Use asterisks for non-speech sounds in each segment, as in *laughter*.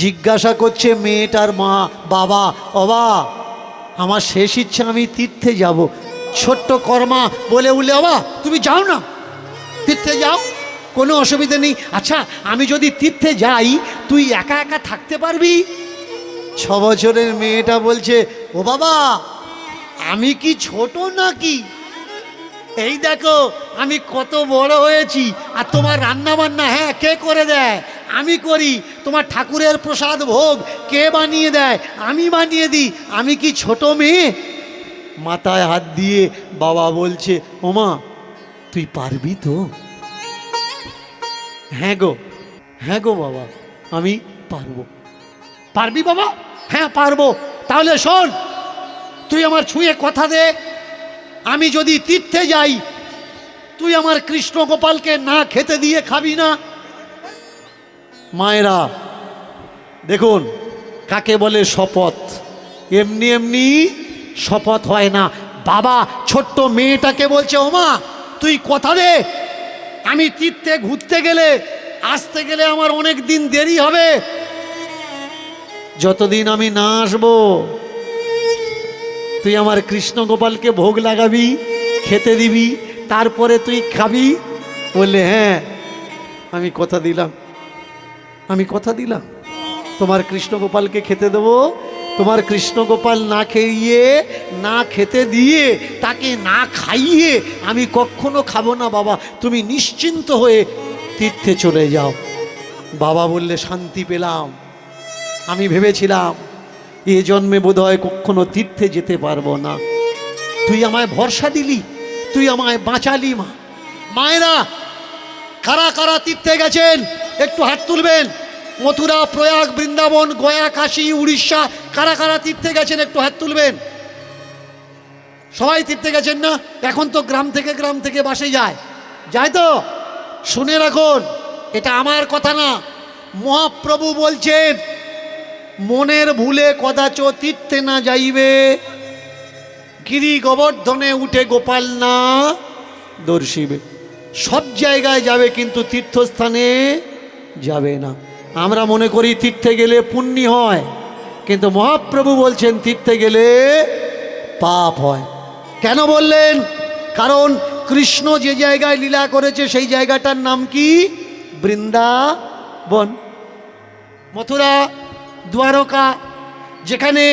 জিজ্ঞাসা করছে মেয়েটার মা, বাবা অবা আমার শেষ ইচ্ছা আমি তীর্থে যাব। ছোট্ট কর্মা বলে উঠলে অবা তুমি যাও না। তীর্থে যাও, কোনো অসুবিধা নেই। আচ্ছা আমি যদি তীর্থে যাই, তুই একা একা থাকতে পারবি? ছ বছরের মেয়েটা বলছে, ও বাবা, আমি কি ছোট নাকি? এই দেখো, আমি কত বড় হয়েছি, আর তোমার রান্না বান্না হ্যাঁ কে করে দেয়? আমি করি, তোমার ঠাকুরের প্রসাদ ভোগ কে বানিয়ে দেয়? আমি বানিয়ে দিই। আমি কি ছোট মেয়ে? মাথায় হাত দিয়ে বাবা বলছে, ওমা, তুই পারবি তো? হ্যাঁ গো হ্যাঁ গো বাবা, আমি পারব। পারবি বাবা? হ্যাঁ পারব। তাহলে শোন, তুই আমার ছুঁয়ে কথা দে। আমি যদি তীর্থে যাই, তুই আমার কৃষ্ণ গোপালকে না খেতে দিয়ে খাবি না? মায়েরা, দেখুন, কাকে বলে শপথ? এমনি এমনি শপথ হয় না। বাবা, ছোট্ট মেয়েটাকে বলছে ওমা তুই কথা দে। আমি তীর্থে ঘুরতে গেলে, আসতে গেলে আমার অনেক দিন দেরি হবে। যতদিন আমি না আসব, তুই আমার কৃষ্ণ গোপালকে ভোগ লাগাবি, খেতে দিবি, তারপরে তুই খাবি? বললে হ্যাঁ আমি কথা দিলাম। আমি কথা দিলাম। তোমার কৃষ্ণ গোপালকে খেতে দেবো। তোমার কৃষ্ণ গোপাল না খেয়ে, না খেতে দিয়ে, তাকে না খাইয়ে আমি কখনো খাব না বাবা। তুমি নিশ্চিন্ত হয়ে তীর্থে চলে যাও। বাবা বললে, শান্তি পেলাম। আমি ভেবেছিলাম, এ জন্মে বোধহয় কখনো তীর্থে যেতে পারব না। তুই আমায় ভরসা দিলি, তুই আমায় বাঁচালি মা। মায়েরা কারা কারা তীর্থে গেছেন? একটু হাত তুলবেন। মথুরা, প্রয়াগ, বৃন্দাবন, গয়া, কাশি, উড়িষ্যা, কারা কারা তীর্থে গেছেন? একটু হাত তুলবেন। সবাই তীর্থে গেছেন না? এখন তো গ্রাম থেকে গ্রাম থেকে বাসে যায়। যায় তো? শুনে রাখুন, এটা আমার কথা না। মহাপ্রভু বলছেন, মনের ভুলে কদাচ তীর্থে না যাইবে। গিরি গোবর্ধনে উঠে গোপাল না দর্শিবে। সব জায়গায় যাবে কিন্তু তীর্থস্থানে যাবে না। আমরা মনে করি তীর্থে গেলে পুণ্যি হয়, কিন্তু মহাপ্রভু বলছেন তীর্থে গেলে পাপ হয়। কেন বললেন? কারণ কৃষ্ণ যে জায়গায় লীলা করেছে, সেই জায়গাটার নাম কি? বৃন্দাবন। মথুরা দ্বারকা, যেখানে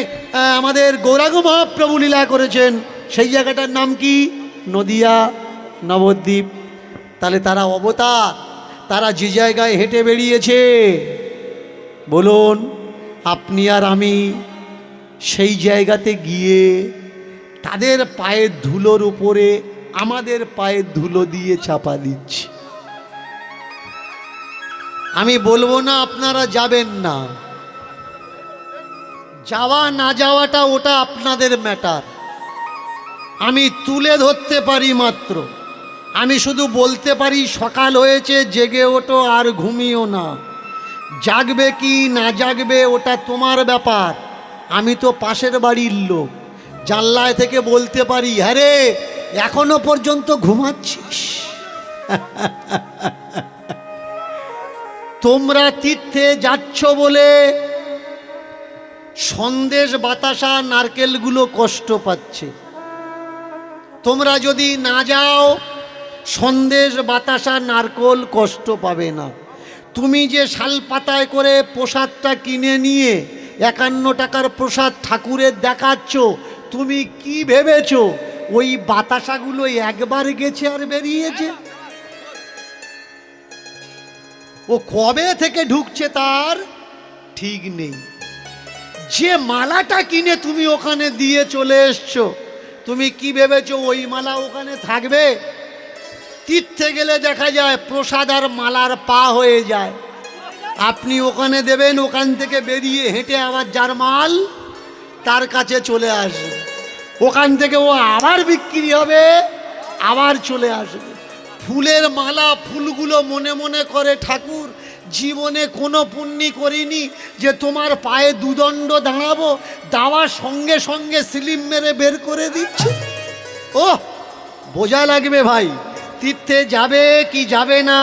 আমাদের গৌরাঙ্গ মহাপ্রভু লীলা করেছেন, সেই জায়গাটার নাম কি? নদিয়া, নবদ্বীপ। তাহলে তারা অবতার, তারা যে জায়গায় হেঁটে বেরিয়েছে বলুন, আপনি আর আমি সেই জায়গাতে গিয়ে তাদের পায়ের ধুলোর উপরে আমাদের পায়ের ধুলো দিয়ে চাপা দিচ্ছি। আমি বলব না আপনারা যাবেন না। যাওয়া না যাওয়াটা ওটা আপনাদের ম্যাটার আমি তুলে ধরতে পারি মাত্র। আমি শুধু বলতে পারি, সকাল হয়েছে, জেগে ওঠো আর ঘুমিও না। জাগবে কি না জাগবে, ওটা তোমার ব্যাপার। আমি তো পাশের বাড়ির লোক। জানলায় থেকে বলতে পারি হ্যাঁ রে, এখনও পর্যন্ত ঘুমাচ্ছিস? তোমরা তীর্থে যাচ্ছ বলে সন্দেশ, বাতাসা, নারকেলগুলো কষ্ট পাচ্ছে। তোমরা যদি না যাও সন্দেশ, বাতাসা, নারকল কষ্ট পাবে না। তুমি যে শাল পাতায় করে প্রসাদটা কিনে নিয়ে একান্ন টাকার প্রসাদ ঠাকুরের দেখাচ্ছ, তুমি কি ভেবেছ? ওই বাতাসাগুলো একবার গেছে আর বেরিয়েছে। ও কবে থেকে ঢুকছে তার ঠিক নেই। যে মালাটা কিনে তুমি ওখানে দিয়ে চলে এসছো, তুমি কি ভেবেছো ওই মালা ওখানে থাকবে? তীর্থে গেলে দেখা যায় প্রসাদ আর মালার পা হয়ে যায়। আপনি ওখানে দেবেন, ওখান থেকে বেরিয়ে হেঁটে আবার যার মাল তার কাছে চলে আসবে। ওখান থেকে ও আবার বিক্রি হবে, আবার চলে আসবে। ফুলের মালা, ফুলগুলো মনে মনে করে, ঠাকুর, জীবনে কোনো পুণ্যি করিনি যে তোমার পায়ে দুদণ্ড দাঁড়াবো, দাওয়ার সঙ্গে সঙ্গে সিলিম মেরে বের করে দিচ্ছে। ও বোঝা লাগবে ভাই। তীর্থে যাবে কি যাবে না,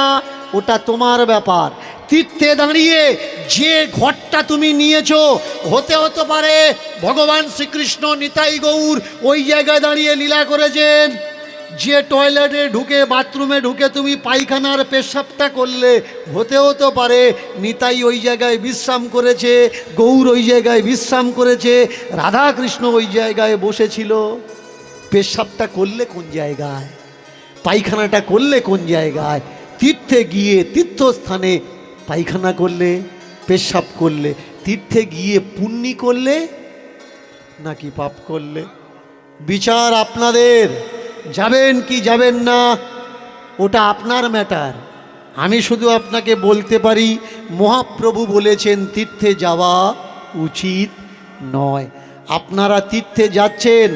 ওটা তোমার ব্যাপার। তীর্থে দাঁড়িয়ে যে ঘরটা তুমি নিয়েছো, হতে হতে পারে ভগবান শ্রীকৃষ্ণ নিতাই গৌর ওই জায়গায় দাঁড়িয়ে লীলা করেছেন। যে টয়লেটে ঢুকে, বাথরুমে ঢুকে তুমি পায়খানার পেশাবটা করলে, হতে হতে পারে নিতাই ওই জায়গায় বিশ্রাম করেছে, গৌর ওই জায়গায় বিশ্রাম করেছে রাধা কৃষ্ণ ওই জায়গায় বসেছিল। পেশাবটা করলে কোন জায়গায়? পায়খানাটা করলে কোন জায়গায়? তীর্থে গিয়ে তীর্থস্থানে পায়খানা করলে, পেশাব করলে, তীর্থে গিয়ে পুণ্যি করলে নাকি পাপ করলে? বিচার আপনাদের, যাবেন কি যাবেন না, ওটা আপনার ম্যাটার। আমি শুধু আপনাকে বলতে পারি, মহাপ্রভু বলেছেন, তীর্থে যাওয়া উচিত নয়। আপনারা তীর্থে যাচ্ছেন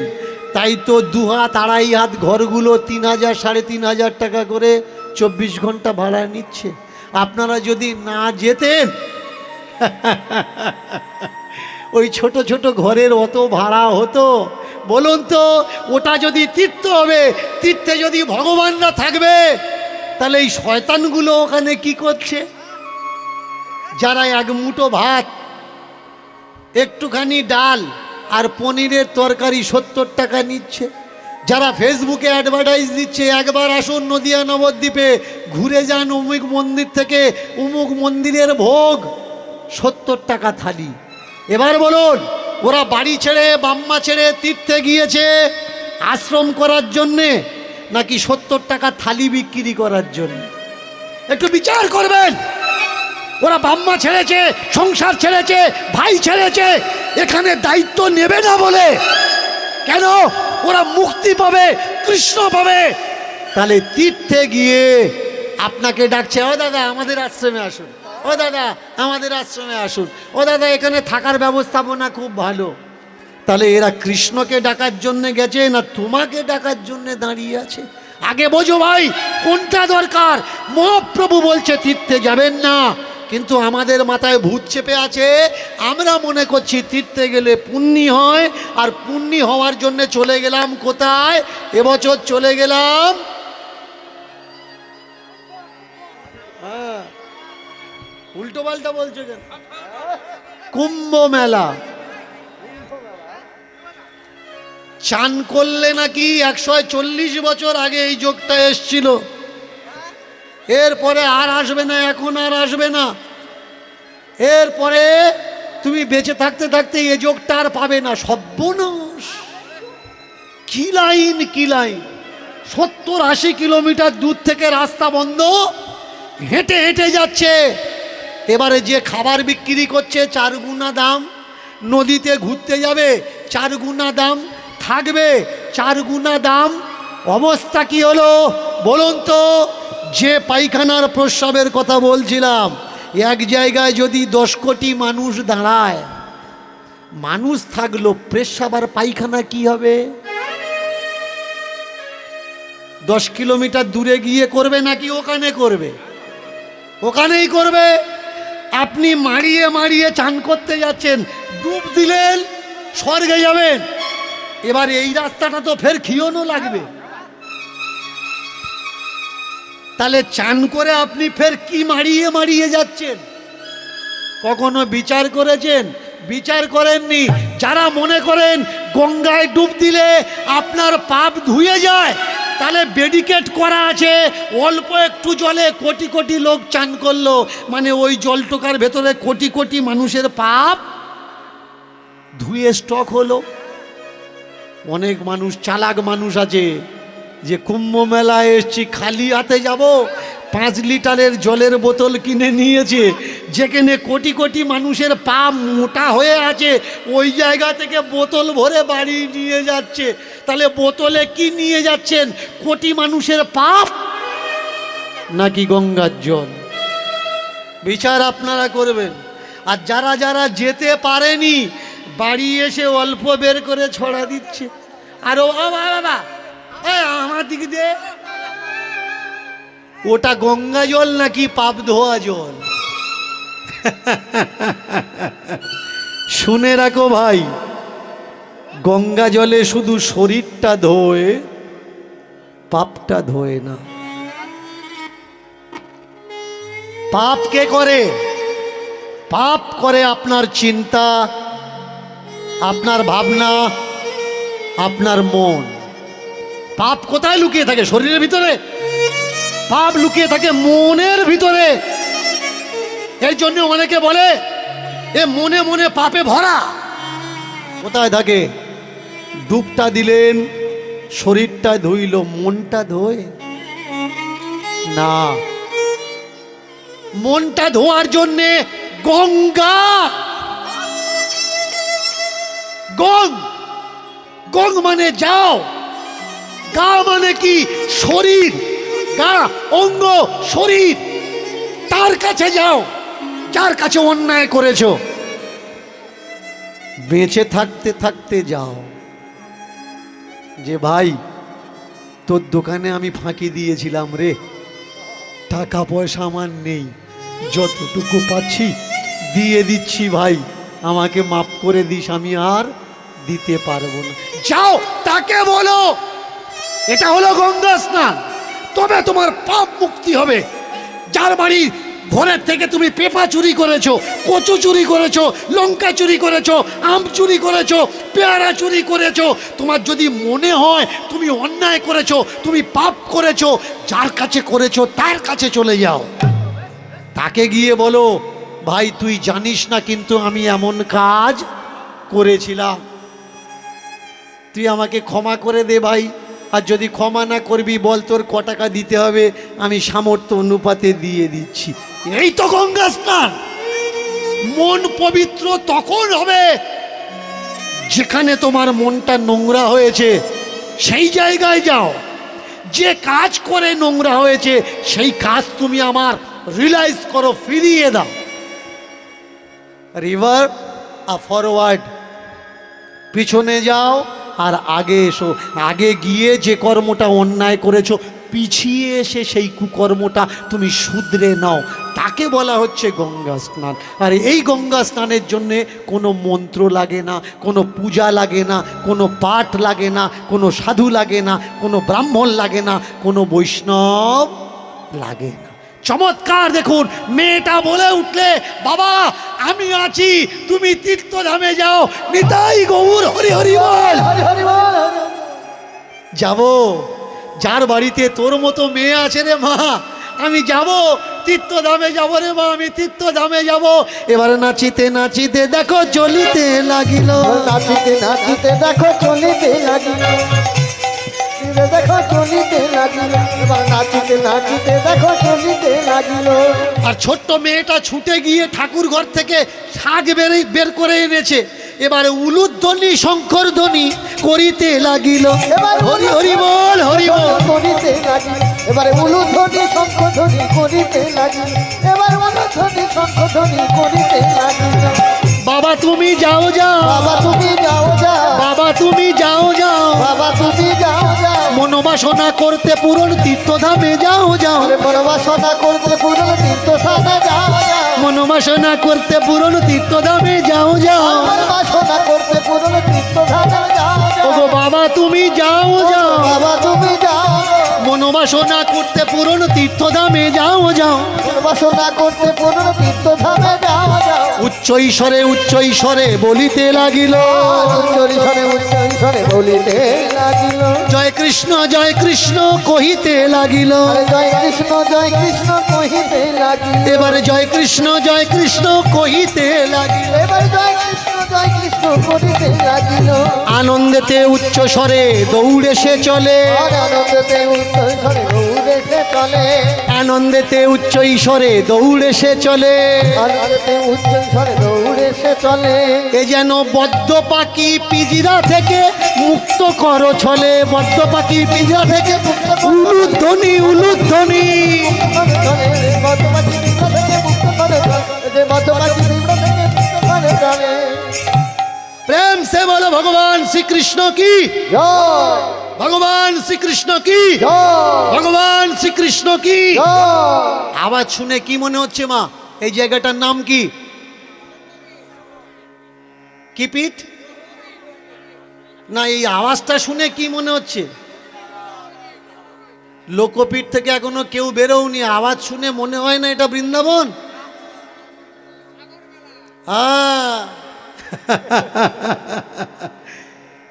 তাই তো দু হাত আড়াই হাত ঘরগুলো তিন হাজার, সাড়ে তিন হাজার টাকা করে চব্বিশ ঘণ্টা ভাড়া নিচ্ছে। আপনারা যদি না যেতেন, *laughs* ওই ছোট ছোট ঘরের অত ভাড়া হতো। বলুন তো, ওটা যদি তীর্থ হবে, তীর্থে যদি ভগবানরা থাকবে, তাহলে এই শয়তানগুলো ওখানে কি করছে? যারা এক মুঠো ভাত, একটুখানি ডাল আর পনিরের তরকারি সত্তর টাকা নিচ্ছে। যারা ফেসবুকে অ্যাডভার্টাইজ দিচ্ছে, একবার আসুন নদিয়া নবদ্বীপে, ঘুরে যান অমুক মন্দির থেকে অমুক মন্দিরের ভোগ, সত্তর টাকা থালি। এবার বলুন, ওরা বাড়ি ছেড়ে, বাম্মা ছেড়ে, তীর্থে গিয়েছে আশ্রম করার জন্যে, নাকি সত্তর টাকা থালি বিক্রি করার জন্য? একটু বিচার করবেন। ওরা বাম্মা ছেড়েছে, সংসার ছেড়েছে, ভাই ছেড়েছে, এখানে দায়িত্ব নেবে না বলে। কেন? ওরা মুক্তি পাবে, কৃষ্ণ পাবে। তাহলে তীর্থে গিয়ে আপনাকে ডাকছে, ও দাদা, আমাদের আশ্রমে আসুন। ও দাদা, আমাদের আশ্রমে আসুন। ও দাদা, এখানে থাকার ব্যবস্থাপনা খুব ভালো। তাহলে এরা কৃষ্ণকে ডাকার জন্য গেছে না তোমাকে ডাকার জন্য দাঁড়িয়ে আছে? আগে বোঝো ভাই, কোনটা দরকার? মহাপ্রভু বলছে, তীর্থে যাবেন না। কিন্তু আমাদের মাথায় ভূত চেপে আছে। আমরা মনে করছি তীর্থে গেলে পুণ্যি হয়, আর পুণ্যি হওয়ার জন্য চলে গেলাম কোথায়? এবছর চলে গেলাম হ্যাঁ। উল্টো পাল্টা বলছো কেন? কুম্ভ মেলা। চান করলে নাকি একশো চল্লিশ বছর আগে এই যোগটা এসছিল। এরপরে আর আসবে না, এখন আর আসবে না। এরপরে তুমি বেঁচে থাকতে থাকতে এ যোগটা আর পাবে না, সর্বনাশ। কি লাইন কি লাইন? সত্তর আশি কিলোমিটার দূর থেকে রাস্তা বন্ধ, হেঁটে হেঁটে যাচ্ছে। এবারে যে খাবার বিক্রি করছে, চার গুণা দাম। নদীতে ঘুরতে যাবে, চার গুণা দাম। থাকবে, চার গুণা দাম। অবস্থা কি হলো? বলুন তো। যে পায়খানার প্রস্রাবের কথা বলছিলাম, এক জায়গায় যদি দশ কোটি মানুষ দাঁড়ায়, মানুষ থাকল প্রস্রাব আর পায়খানা কি হবে? দশ কিলোমিটার দূরে গিয়ে করবে নাকি ওখানে করবে? ওখানেই করবে। আপনি মারিয়ে মারিয়ে চান করতে যাচ্ছেন, ডুব দিলেন, স্বর্গে যাবেন। এবার এই রাস্তাটা তো ফের খিওনো লাগবে। তাহলে চান করে আপনি ফের কি মারিয়ে মারিয়ে যাচ্ছেন? কখনো বিচার করেছেন? বিচার করেননি। যারা মনে করেন গঙ্গায় ডুব দিলে আপনার পাপ ধুয়ে যায়, তাহলে বেডিকেট করা আছে। অল্প একটু জলে কোটি কোটি লোক চান করল। মানে ওই জলটোকার ভেতরে কোটি কোটি মানুষের পাপ ধুয়ে স্টক হলো। অনেক মানুষ, চালাক মানুষ আছে। যে কুম্ভ মেলায় এসছি, খালি হাতে যাব। পাঁচ লিটারের জলের বোতল কিনে নিয়েছে। যেখানে কোটি কোটি মানুষের পা মোটা হয়ে আছে, ওই জায়গা থেকে বোতল ভরে বাড়ি নিয়ে যাচ্ছে। তাহলে বোতলে কি নিয়ে যাচ্ছেন? কোটি মানুষের পাপ? নাকি গঙ্গার জল? বিচার আপনারা করবেন। আর যারা যারা যেতে পারেনি, বাড়ি এসে অল্প বের করে ছড়া দিচ্ছে। আর ও বাবা বাবা আমার দিকে দে। ওটা গঙ্গা জল নাকি পাপ ধোয়া জল? শুনে রাখো ভাই, গঙ্গা জলে শুধু শরীরটা ধোয়, পাপটা ধোয় না। পাপ কে করে? পাপ করে আপনার চিন্তা, আপনার ভাবনা, আপনার মন। পাপ কোথায় লুকিয়ে থাকে? শরীরের ভিতরে? পাপ লুকিয়ে থাকে মনের ভিতরে। এর জন্য অনেকে বলে এ মনে মনে পাপে ভরা। কোথায় থাকে? ডুবটা দিলেন শরীরটা ধুইল মনটা ধোয়? না। মনটা ধোয়ার জন্যে গঙ্গা। গং। গং মানে যাও। গা মানে কি? শরীর। গা, অঙ্গ, শরীর। তার কাছে যাও। যার কাছে অন্যায় করেছ। বেঁচে থাকতে থাকতে যাও। যে ভাই, তোর দোকানে আমি ফাঁকি দিয়েছিলাম রে। টাকা পয়সা আমার নেই। যতটুকু পাচ্ছি দিয়ে দিচ্ছি ভাই। আমাকে মাফ করে দিস, আমি আর দিতে পারব না। যাও, তাকে বলো। এটা হলো গঙ্গা স্নান। তবে তোমার পাপ মুক্তি হবে। যার বাড়ি ঘরের থেকে তুমি পেঁপা চুরি করেছ, কচু চুরি করেছ, লঙ্কা চুরি করেছ, আম চুরি করেছ, পেয়ারা চুরি করেছ, তোমার যদি মনে হয় তুমি অন্যায় করেছ, তুমি পাপ করেছ, যার কাছে করেছ তার কাছে চলে যাও। তাকে গিয়ে বলো, ভাই, তুই জানিস না কিন্তু আমি এমন কাজ করেছিলাম। তুই আমাকে ক্ষমা করে দে, ভাই। আর যদি ক্ষমা না করবি বল, তোর ক টাকা দিতে হবে? আমি সামর্থ্য অনুপাতে দিয়ে দিচ্ছি। এই তো গঙ্গা স্নান মন পবিত্র তখন হবে। যেখানে তোমার মনটা নোংরা হয়েছে, সেই জায়গায় যাও। যে কাজ করে নোংরা হয়েছে, সেই কাজ তুমি আমার রিলাইজ করো, ফিরিয়ে দাও। রিভার আ ফরওয়ার্ড পিছনে যাও। আর আগে এসো, আগে গিয়ে যে কর্মটা অন্যায় করেছ, পিছিয়ে এসে সেই কুকর্মটা তুমি শুধরে নাও। তাকে বলা হচ্ছে গঙ্গা স্নান। আর এই গঙ্গা স্নানের জন্যে কোনো মন্ত্র লাগে না, কোনো পূজা লাগে না, কোনো পাঠ লাগে না, কোনো সাধু লাগে না, কোনো ব্রাহ্মণ লাগে না, কোনো বৈষ্ণব লাগে না। চমৎকার দেখুন, মেয়েটা বলে উঠলে, বাবা, আমি আছি, তুমি তীর্থধামে যাও, নিতাই গৌর হরি হরি যাব। যার বাড়িতে তোর মতো মেয়ে আছে রে মা, আমি যাব। তীর্থধামে যাব রে মা, আমি তীর্থধামে যাব। এবারে নাচিতে নাচিতে দেখো চলিতে লাগিল। নাচিতে নাচিতে দেখো চলিতে লাগিল। নাচিতে দেখো চলিতে লাগিল এবার নাচিতে নাচিতে দেখো চলিতে লাগিল। আর ছোট্ট মেয়েটা ছুটে গিয়ে ঠাকুর ঘর থেকে শাক বের বের করে এনেছে। এবারে উলুধ্বনি শঙ্কর ধ্বনি করিতে লাগিল। এবার হরি হরি বল হরি বল। করিতে লাগিল। এবারে উলুধ্বনি শঙ্খধ্বনি করিতে লাগিল। এবার উলুধ্বনি শঙ্খধ্বনি করিতে লাগিল। বাবা তুমি যাও যাও বাবা তুমি যাও যাও বাবা তুমি যাও যাও বাবা তুমি যাও যাও মনোবাসনা করতে পূরণ তীর্থধামে যাও যাও পরবাসনা করতে পুরো তীর্থ সাদা যাও যাও মনোবাসনা করতে পূরণ তীর্থধামে যাও যাও পরবাসনা করতে পুরো তীর্থ সাদা যাও যাও ওগো বাবা তুমি যাও যাও বাবা তুমি যাও মনোবাসনা করতে পূরণ তীর্থধামে যাও যাও। পরবাসনা করতে পুরো তীর্থ ধামে যাও যাও। উচ্চ ঈশ্বরে উচ্চ ঈশ্বরে বলিতে লাগিল। উচ্চ ঈশ্বরে উচ্চ ঈশ্বরে বলিতে লাগিল। জয় কৃষ্ণ জয় কৃষ্ণ কহিতে লাগিল। জয় কৃষ্ণ জয় কৃষ্ণ কহিতে লাগিল। এবারে জয় কৃষ্ণ জয় কৃষ্ণ কহিতে লাগিল। এবার জয় কৃষ্ণ আনন্দেতে উচ্চ স্বরে দৌড়ে সে চলে। আনন্দতে উচ্চ ঈশ্বরে দৌড়ে সে চলে। এ যেন বদ্ধ পাখি পিজিরা থেকে মুক্ত করো ছলে। বদ্ধ পাখি পিজিরা থেকে উলুধ্বনি উলুধ্বনি। থেকে মুক্ত করে বৃন্দ থেকে মুক্ত করে প্রেম সে বলো ভগবান শ্রীকৃষ্ণ কি? ভগবান শ্রীকৃষ্ণ কি? ভগবান শ্রীকৃষ্ণ কি? আওয়াজ শুনে কি মনে হচ্ছে মা? এই জায়গাটার নাম কি? কি পিঠ? না এই আওয়াজটা শুনে কি মনে হচ্ছে? লোকপীঠ থেকে এখনও কেউ বেরোওনি আওয়াজ শুনে মনে হয় না এটা বৃন্দাবন? হ্যাঁ *laughs*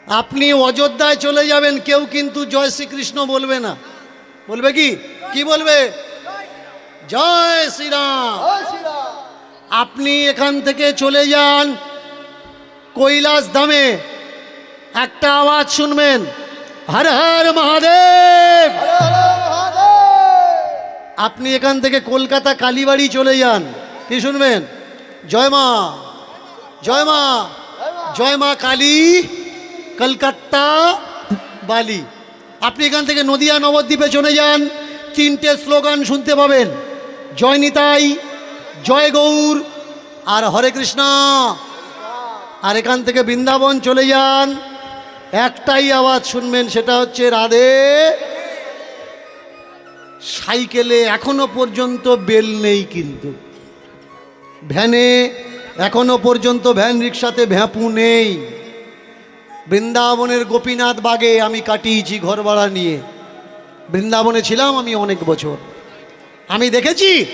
আপনি অযোধ্যায় চলে যাবেন কেউ কিন্তু জয় শ্রীকৃষ্ণ বলবে না। বলবে কি? কি বলবে? জয় শ্রীরাম। আপনি এখান থেকে চলে যান কৈলাস ধামে। একটা আওয়াজ শুনবেন। হর হর মহাদেব! আপনি এখান থেকে কলকাতা কালীবাড়ি চলে যান। কি শুনবেন? জয় মা! জয় মা। জয় মা। কালী কলকাতা বালি। আপনি এখান থেকে নদিয়া নবদ্বীপে চলে যান তিনটে স্লোগান শুনতে পাবেন। জয় নিতাই জয় গৌর আর হরে কৃষ্ণ। আর এখান থেকে বৃন্দাবন চলে যান। একটাই আওয়াজ শুনবেন সেটা হচ্ছে রাধে। সাইকেলে এখনও পর্যন্ত বেল নেই কিন্তু। ভ্যানে এখনও পর্যন্ত ভ্যান রিক্সাতে ভ্যাপু নেই। বৃন্দাবনের গোপীনাথ বাগে আমি কাটিয়েছি ঘর ভাড়া নিয়ে। বৃন্দাবনে ছিলাম আমি অনেক বছর। আমি দেখেছি?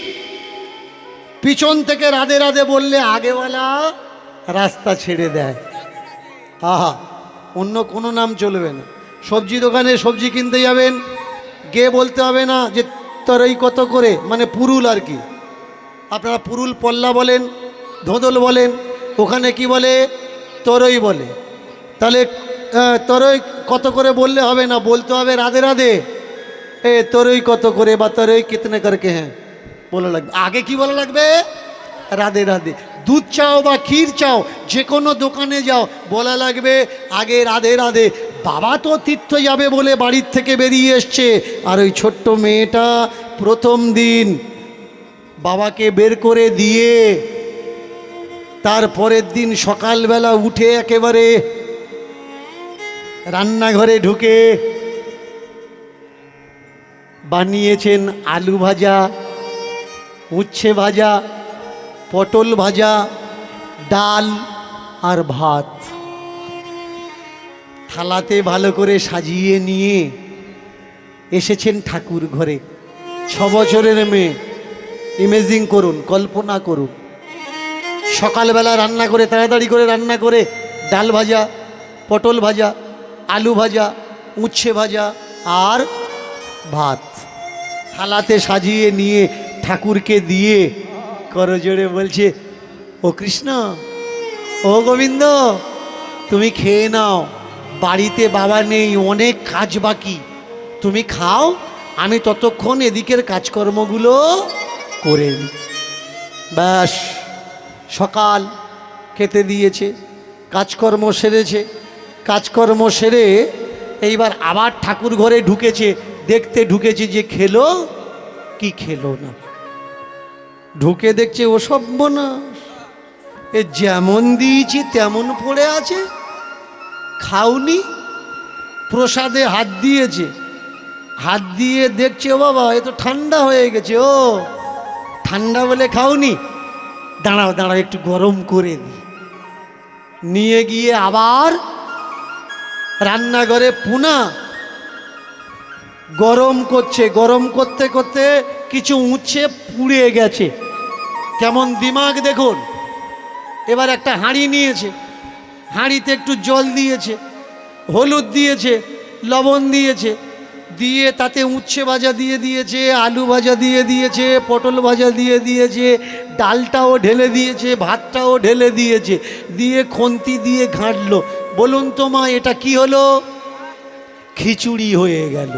পিছন থেকে রাধে রাধে বললে, আগেওয়ালা রাস্তা ছেড়ে দেয়। আহা, অন্য কোনো নাম চলবে না। সবজি দোকানে সবজি কিনতে যাবেন গিয়ে বলতে হবে না যে তোর এই কত করে? মানে পুরুল আর কি। আপনারা পুরুল পল্লা বলেন ধোদল বলেন ওখানে কি বলে? তরই বলে। তাহলে তরই কত করে বললে হবে না? বলতে হবে রাধে রাধে। এ, তরই কত করে বা তরই কিতনে করকে হ্যাঁ? বলা লাগবে। আগে কি বলা লাগবে? রাধে রাধে। দুধ চাও বা ক্ষীর চাও, যে কোনো দোকানে যাও, বলা লাগবে আগে রাধে রাধে। বাবা তো তীর্থ যাবে বলে বাড়ির থেকে বেরিয়ে এসছে। আর ওই ছোট্ট মেয়েটা প্রথম দিন বাবাকে বের করে দিয়ে তারপরের দিন সকালবেলা উঠে একেবারে রান্নাঘরে ঢুকে বানিয়েছেন আলু ভাজা, উচ্ছে ভাজা, পটল ভাজা, ডাল আর ভাত। থালাতে ভালো করে সাজিয়ে নিয়ে এসেছেন ঠাকুর ঘরে। ছ বছরের মেয়ে। ইমেজিং করুন, কল্পনা করুন। সকালবেলা রান্না করে, তাড়াতাড়ি করে রান্না করে, ডাল ভাজা, পটল ভাজা, আলু ভাজা, উচ্ছে ভাজা আর ভাত। থালাতে সাজিয়ে নিয়ে ঠাকুরকে দিয়ে করজোড়ে বলছে, ও কৃষ্ণ, ও গোবিন্দ, তুমি খেয়ে নাও। বাড়িতে বাবা নেই, অনেক কাজ বাকি। তুমি খাও, আমি ততক্ষণ এদিকের কাজকর্মগুলো করে নিই ব্যাস। সকাল খেতে দিয়েছে, কাজকর্ম সেরেছে, কাজকর্ম সেরে এইবার আবার ঠাকুর ঘরে ঢুকেছে, দেখতে ঢুকেছে যে খেলো, কি খেলো না। ঢুকে দেখছে ও সব না এ যেমন দিয়েছি তেমন পড়ে আছে, খাওনি, প্রসাদে হাত দিয়েছে, হাত দিয়ে দেখছে ও বাবা, এ তো ঠান্ডা হয়ে গেছে, ও ঠান্ডা বলে খাওনি দাঁড়াও দাঁড়াও, একটু গরম করে দিই নিয়ে গিয়ে আবার রান্নাঘরে পুনা। গরম করছে, গরম করতে করতে কিছু উচ্ছে পুড়ে গেছে। কেমন দিমাগ দেখুন। এবার একটা হাঁড়ি নিয়েছে। হাঁড়িতে একটু জল দিয়েছে, হলুদ দিয়েছে, লবণ দিয়েছে। দিয়ে তাতে উচ্ছে ভাজা দিয়ে দিয়েছে, আলু ভাজা দিয়ে দিয়েছে, পটল ভাজা দিয়ে দিয়েছে, ডালটাও ঢেলে দিয়েছে, ভাতটাও ঢেলে দিয়েছে, দিয়ে খন্তি দিয়ে ঘাঁটলো। বলুন তো মা, এটা কি হলো? খিচুড়ি হয়ে গেল।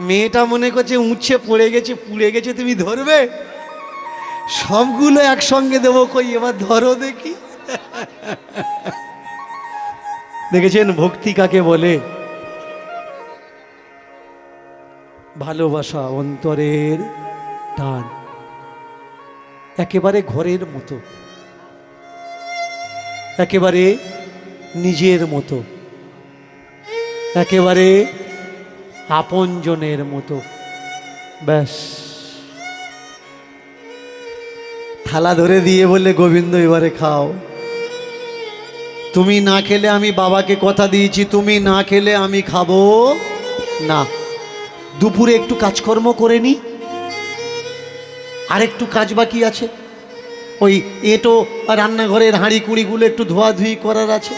মেয়েটা মনে করছে উচ্ছে পড়ে গেছে, পুড়ে গেছে, তুমি ধরবে? সবগুলো একসঙ্গে দেবো কই, এবার ধরো দেখি। *laughs* দেখেছেন ভক্তি কাকে বলে? ভালোবাসা অন্তরের টান একেবারে ঘরের মতো। একেবারে নিজের মতো। একেবারে আপনজনের মতো। ব্যাস। থালা ধরে দিয়ে বললে, গোবিন্দ, এবারে খাও। তুমি না খেলে আমি বাবাকে কথা দিয়েছি, তুমি না খেলে আমি খাব না। দুপুরে একটু কাজকর্ম করে নি। আর একটু কাজ বাকি আছে। ওই এটো রান্নাঘরের হাঁড়ি কুড়িগুলো একটু ধোয়াধুয়ি করার আছে।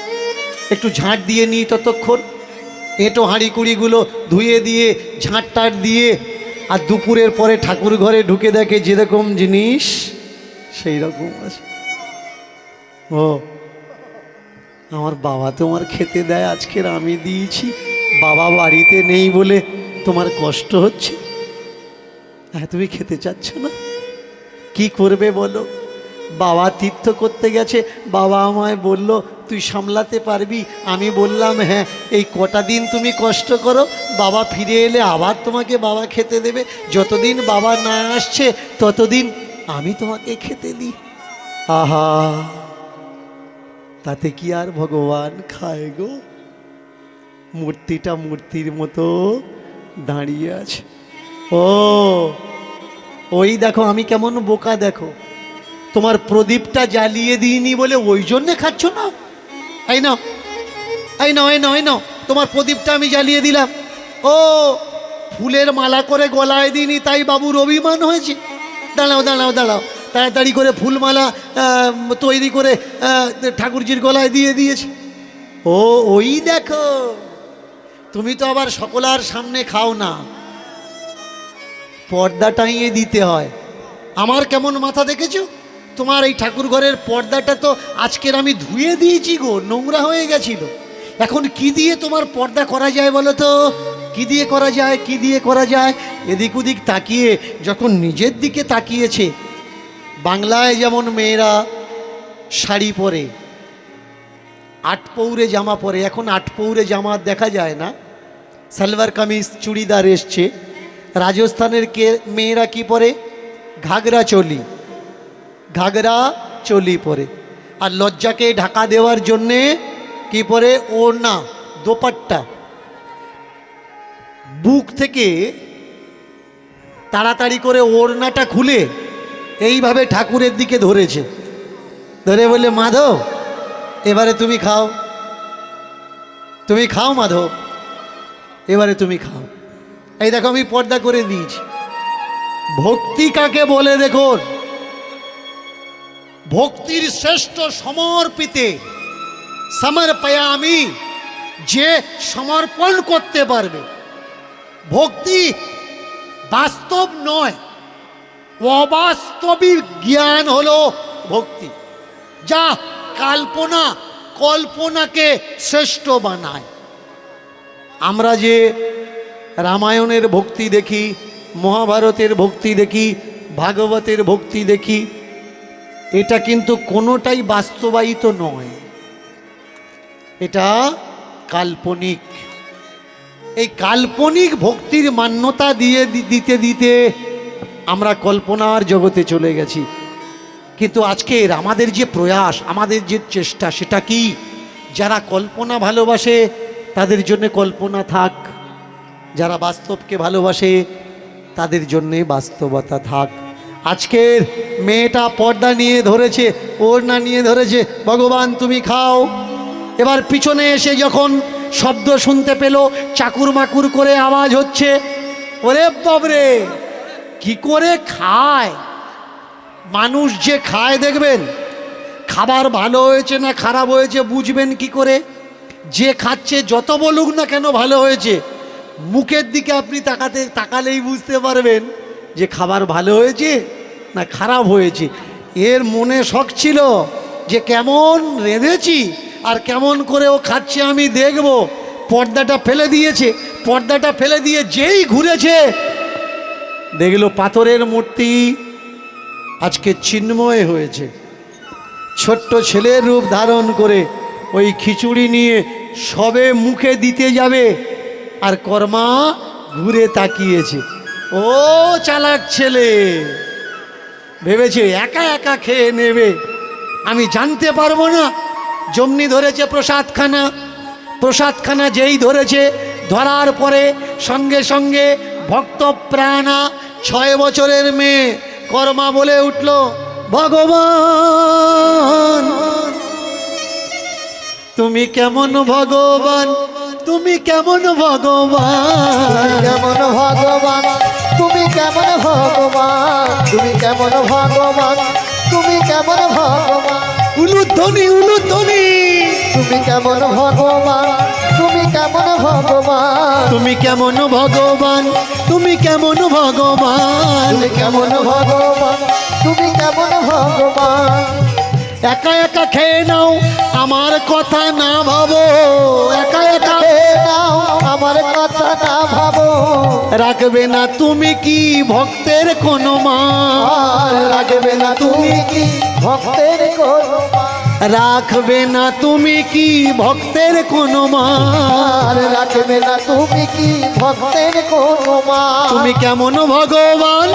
একটু ঝাঁট দিয়ে নিই ততক্ষণ। এঁটো হাঁড়ি কুড়িগুলো ধুয়ে দিয়ে, ঝাঁট টাট দিয়ে, আর দুপুরের পরে ঠাকুর ঘরে ঢুকে দেখে যেরকম জিনিস, সেই রকম আছে। ও, আমার বাবা তোমার খেতে দেয়, আজকের আমি দিয়েছি। বাবা বাড়িতে নেই বলে তোমার কষ্ট হচ্ছে? হ্যাঁ তুমি খেতে চাচ্ছ না? কি করবে বলো? বাবা তীর্থ করতে গেছে। বাবা আমায় বলল, তুই সামলাতে পারবি? আমি বললাম হ্যাঁ এই কটা দিন তুমি কষ্ট করো। বাবা ফিরে এলে আবার তোমাকে বাবা খেতে দেবে। যতদিন বাবা না আসছে, ততদিন আমি তোমাকে খেতে দিই। আহা! তাতে কি আর ভগবান খায় গো? মূর্তিটা মূর্তির মতো দাঁড়িয়ে আছে। ও, ওই দেখো, আমি কেমন বোকা দেখো। তোমার প্রদীপটা জ্বালিয়ে দিইনি বলে ওই জন্যে খাচ্ছ না? এই নাও এই নাও এই নাও এই নাও, তোমার প্রদীপটা আমি জ্বালিয়ে দিলাম। ও, ফুলের মালা করে গলায় দিইনি, তাই বাবুর অভিমান হয়েছে। দাঁড়াও দাঁড়াও দাঁড়াও, তাড়াতাড়ি করে ফুলমালা তৈরি করে ঠাকুরজির গলায় দিয়ে দিয়েছে। ও, ওই দেখো। তুমি তো আবার সকলার সামনে খাও না। পর্দা টাঙিয়ে দিতে হয়। আমার কেমন মাথা দেখেছ? তোমার এই ঠাকুর ঘরের পর্দাটা তো আজকের আমি ধুয়ে দিয়েছি গো, নোংরা হয়ে গেছিল। এখন কি দিয়ে তোমার পর্দা করা যায় বলো তো? কি দিয়ে করা যায়, কি দিয়ে করা যায়? এদিক ওদিক তাকিয়ে, যখন নিজের দিকে তাকিয়েছে, বাংলায় যেমন মেয়েরা শাড়ি পরে আট পৌরে জামা পরে, এখন আট পৌরে জামা দেখা যায় না। সালোয়ার কামিজ, চুড়িদার এসছে। রাজস্থানের কে, মেয়েরা কি পরে? ঘাগরা চলি। ঘাগরা চলি পরে। আর লজ্জাকে ঢাকা দেওয়ার জন্যে কি পরে? ওড়না, দোপাট্টা। বুক থেকে তাড়াতাড়ি করে ওড়নাটা খুলে, এইভাবে ঠাকুরের দিকে ধরেছে। ধরে বলে মাধব এবারে তুমি খাও। তুমি খাও মাধব, এবারে তুমি খাও। এই দেখো আমি পর্দা করে দিয়েছি। ভক্তি কাকে বলে দেখুন? ভক্তির শ্রেষ্ঠ সমর্পিতে সমর্পয়ামি, যে সমর্পণ করতে পারবে। ভক্তি বাস্তব নয়, অবাস্তবিক জ্ঞান হলো ভক্তি। যা কাল্পনা কল্পনাকে শ্রেষ্ঠ বানায়। আমরা যে রামায়ণের ভক্তি দেখি, মহাভারতের ভক্তি দেখি, ভাগবতের ভক্তি দেখি, এটা কিন্তু কোনোটাই বাস্তবায়িত নয়। এটা কাল্পনিক। এই কাল্পনিক ভক্তির মান্যতা দিয়ে দিতে দিতে আমরা কল্পনার জগতে চলে গেছি। কিন্তু আজকের আমাদের যে প্রয়াস, আমাদের যে চেষ্টা, সেটা কি? যারা কল্পনা ভালোবাসে, তাদের জন্য কল্পনা থাক। যারা বাস্তবকে ভালোবাসে, তাদের জন্যে বাস্তবতা থাক। আজকের মেয়েটা পর্দা নিয়ে ধরেছে ওর না নিয়ে ধরেছে, ভগবান, তুমি খাও। এবার পিছনে এসে যখন শব্দ শুনতে পেল চাকুর মাকুর করে আওয়াজ হচ্ছে, ওরে বাবরে, কি করে খায়? মানুষ যে খায় দেখবেন, খাবার ভালো হয়েছে না খারাপ হয়েছে বুঝবেন কি করে? যে খাচ্ছে যত বলুক না কেন ভালো হয়েছে, মুখের দিকে আপনি তাকাতে, তাকালেই বুঝতে পারবেন যে খাবার ভালো হয়েছে না খারাপ হয়েছে। এর মনে শখ ছিল যে কেমন রেঁধেছি আর কেমন করে ও খাচ্ছে আমি দেখব। পর্দাটা ফেলে দিয়েছে, পর্দাটা ফেলে দিয়ে যেই ঘুরেছে, দেখল পাথরের মূর্তি আজকে চিন্ময় হয়েছে। ছোট্ট ছেলের রূপ ধারণ করে ওই খিচুড়ি নিয়ে সবে মুখে দিতে যাবে আর কর্মা ঘুরে তাকিয়েছে। ও চালাক ছেলে, ভেবেছে একা একা খেয়ে নেবে। আমি জানতে পারব না, জমনি ধরেছে প্রসাদখানা। প্রসাদখানা যেই ধরেছে, ধরার পরে সঙ্গে সঙ্গে ভক্ত প্রাণা ছয় বছরের মেয়ে কর্মা বলে উঠল ভগবান তুমি কেমন ভগবান তুমি কেমন ভগবান? কেমন ভগবান তুমি কেমন ভগবান তুমি কেমন ভগবান তুমি কেমন ভগবান? উলুধ্বনি উলুধ্বনি। তুমি কেমন ভগবান? তুমি কেমন ভগবান? তুমি কেমন ভগবান? তুমি কেমন ভগবান? তুমি কেমন ভগবান? তুমি কেমন ভগবান? একা একা খেয়ে নাও আমার কথা না ভাবো। একা একা খেয়ে নাও আমার কথা না ভাবো। রাখবে না তুমি কি ভক্তের কোনো মা? রাখবে না তুমি কি ভক্তের কোনো রাখবে না তুমি কি ভক্তের কোনো মা? আর রাখবে না তুমি কি ভক্তের কোনো মা? তুমি কেমন ভগবান?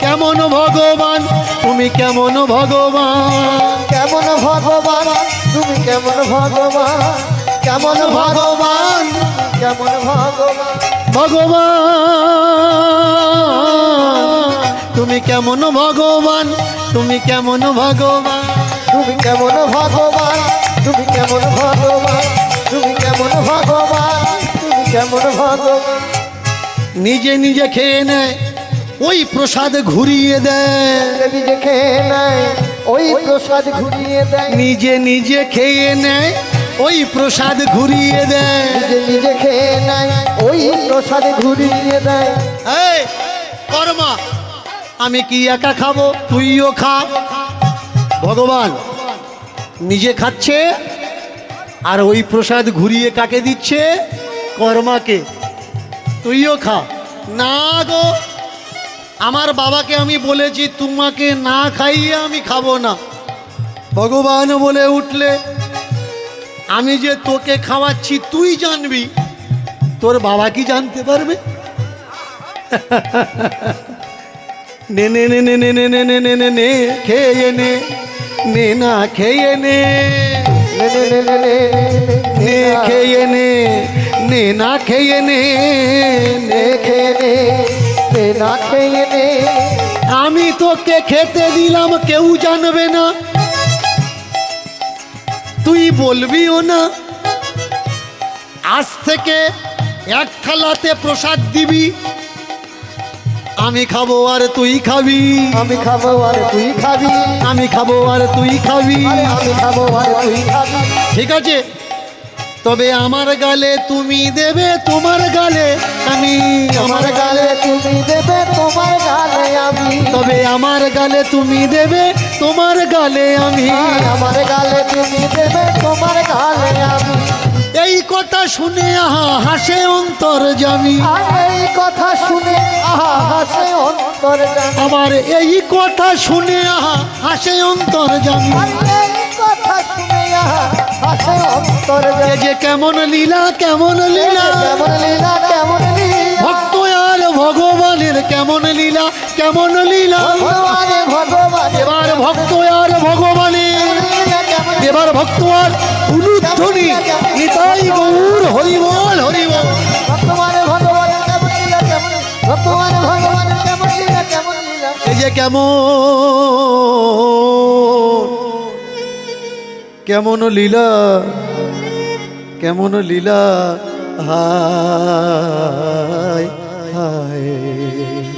কেমন ভগবান? তুমি কেমন ভগবান? কেমন ভগবান? তুমি কেমন ভগবান? কেমন ভগবান? কেমন ভগবান? ভগবান। তুমি কেমন ভগবান? তুমি কেমন ভগবান? তুমি কেমন ভগবান? তুমি কেমন ভগবান? তুমি কেমন ভগবান? তুমি কেমন ভগবান? নিজে নিজে খেয়ে নেয় ওই প্রসাদ ঘুরিয়ে দেয়। নিজে খেয়ে নেয় ওই প্রসাদ ঘুরিয়ে দেয়। নিজে নিজে খেয়ে নেয় ওই প্রসাদ ঘুরিয়ে দেয়। নিজে নিজে খেয়ে নেয় ওই প্রসাদ ঘুরিয়ে দেয়। এই কর্মা আমি কি একা খাব? তুইও খা। ভগবান নিজে খাচ্ছে আর ওই প্রসাদ ঘুরিয়ে কাকে দিচ্ছে কর্মাকে তুইও খা না গো আমার বাবাকে আমি বলেছি তোমাকে না খাইয়ে আমি খাব না ভগবান বলে উঠলে আমি যে তোকে খাওয়াচ্ছি তুই জানবি তোর বাবা কি জানতে পারবে নে নে নে নে নে নে নে নে নে খেয়ে নে নে খেয়ে নে। নে খেয়ে খেয়ে নে। আমি তোকে খেতে দিলাম, কেউ জানবে না। তুই বলবিও না। আজ থেকে এক থালাতে প্রসাদ দিবি। আমি খাব আর তুই খাবি। আমি খাব আর তুই খাবি। আমি খাব আর তুই খাবি। আমি খাব আর তুই খাবি। ঠিক আছে? তবে আমার গালে তুমি দেবে তোমার গালে আমি। আমার গালে তুমি দেবে তোমার গালে আমি। তবে আমার গালে তুমি দেবে তোমার গালে আমি। আমার গালে তুমি দেবে তোমার কথা শুনে আহা হাসে অন্তর জামি এই কথা শুনে আহা হাসে অন্তর জানে। আমার এই কথা শুনে আহা হাসে অন্তর জামি এই কথা শুনে আহা হাসে অন্তর এ যে কেমন লীলা কেমন লীলা। কেমন লীলা কেমন লীলা। ভক্ত আর ভগবানের কেমন লীলা কেমন লীলা। ভগবানে ভগবান এবার ভক্ত আর ভগবানের এবার ভক্ত আর উলুধ্বনি। নিতাই গৌর হরিবল হরিবল। কেমন লীলা কেমন? লীলা কেমন লীলা? এই যে কেমন? কেমন লীলা? কেমন লীলা? হায় হায়।